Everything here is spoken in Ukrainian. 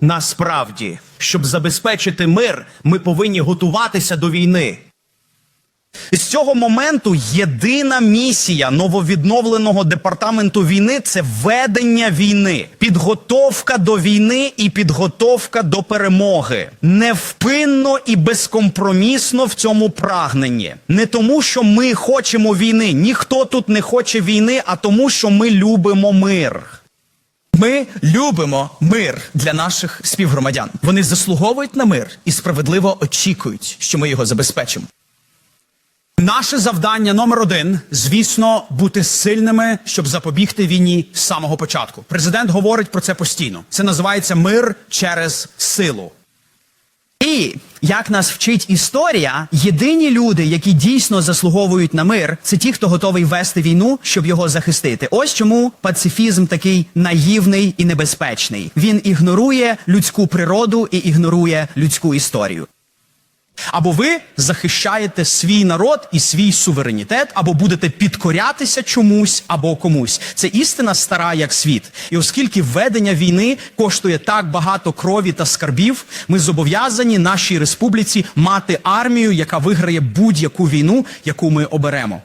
Насправді, щоб забезпечити мир, ми повинні готуватися до війни. З цього моменту єдина місія нововідновленого департаменту війни це ведення війни, підготовка до війни і підготовка до перемоги. Невпинно і безкомпромісно в цьому прагненні. Не тому, що ми хочемо війни, ніхто тут не хоче війни, а тому, що ми любимо мир. Ми любимо мир для наших співгромадян. Вони заслуговують на мир і справедливо очікують, що ми його забезпечимо. Наше завдання номер один, звісно, бути сильними, щоб запобігти війні з самого початку. Президент говорить про це постійно. Це називається мир через силу. І як нас вчить історія, єдині люди, які дійсно заслуговують на мир, це ті, хто готовий вести війну, щоб його захистити. Ось чому пацифізм такий наївний і небезпечний. Він ігнорує людську природу і ігнорує людську історію. Або ви захищаєте свій народ і свій суверенітет, або будете підкорятися чомусь або комусь. Це істина стара як світ. І оскільки ведення війни коштує так багато крові та скарбів, ми зобов'язані нашій республіці мати армію, яка виграє будь-яку війну, яку ми оберемо.